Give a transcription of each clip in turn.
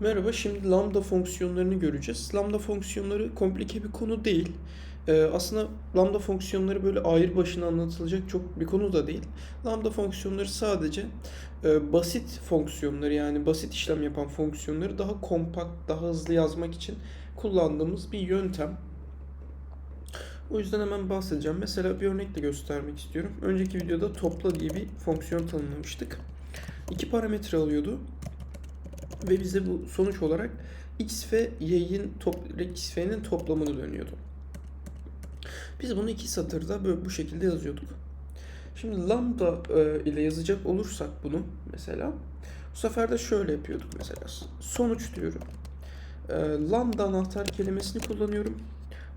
Merhaba, şimdi lambda fonksiyonlarını göreceğiz. Lambda fonksiyonları komplike bir konu değil. Ee, aslında lambda fonksiyonları böyle ayrı başına anlatılacak çok bir konu da değil. Lambda fonksiyonları sadece e, basit fonksiyonları yani basit işlem yapan fonksiyonları daha kompakt, daha hızlı yazmak için kullandığımız bir yöntem. O yüzden hemen bahsedeceğim. Mesela bir örnekle göstermek istiyorum. Önceki videoda topla diye bir fonksiyon tanımlamıştık. İki parametre alıyordu ve bize bu sonuç olarak x ve y'nin top, x toplamını dönüyordu. Biz bunu iki satırda böyle bu şekilde yazıyorduk. Şimdi lambda e, ile yazacak olursak bunu mesela bu sefer de şöyle yapıyorduk mesela. Sonuç diyorum. E, lambda anahtar kelimesini kullanıyorum.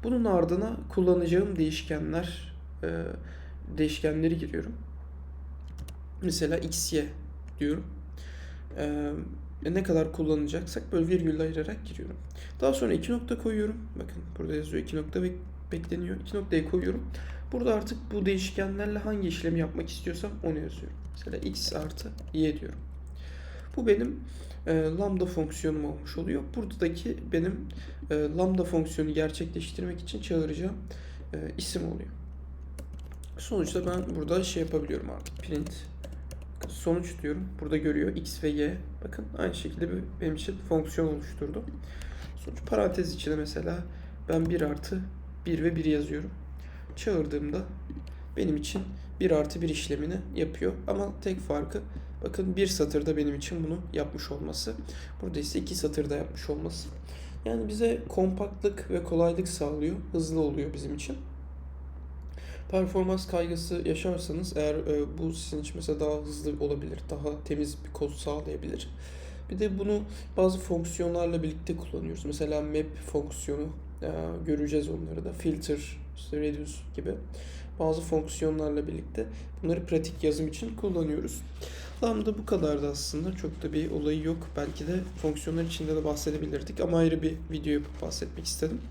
Bunun ardına kullanacağım değişkenler e, değişkenleri giriyorum. Mesela x, y diyorum. E, ne kadar kullanacaksak böyle virgülle ayırarak giriyorum. Daha sonra iki nokta koyuyorum. Bakın burada yazıyor iki nokta bek bekleniyor. İki noktayı koyuyorum. Burada artık bu değişkenlerle hangi işlemi yapmak istiyorsam onu yazıyorum. Mesela x artı y diyorum. Bu benim e, lambda fonksiyonum olmuş oluyor. Buradaki benim e, lambda fonksiyonu gerçekleştirmek için çağıracağım e, isim oluyor. Sonuçta ben burada şey yapabiliyorum artık. Print sonuç diyorum. Burada görüyor x ve y. Bakın aynı şekilde bir benim için fonksiyon oluşturdu. Sonuç parantez içine mesela ben 1 artı 1 ve 1 yazıyorum. Çağırdığımda benim için 1 artı 1 işlemini yapıyor. Ama tek farkı bakın bir satırda benim için bunu yapmış olması. Burada ise iki satırda yapmış olması. Yani bize kompaktlık ve kolaylık sağlıyor. Hızlı oluyor bizim için performans kaygısı yaşarsanız eğer e, bu sizin için mesela daha hızlı olabilir, daha temiz bir kod sağlayabilir. Bir de bunu bazı fonksiyonlarla birlikte kullanıyoruz. Mesela map fonksiyonu e, göreceğiz onları da. Filter, reduce gibi bazı fonksiyonlarla birlikte bunları pratik yazım için kullanıyoruz. Lambda bu kadardı aslında. Çok da bir olayı yok. Belki de fonksiyonlar içinde de bahsedebilirdik ama ayrı bir video yapıp bahsetmek istedim.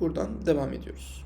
Buradan devam ediyoruz.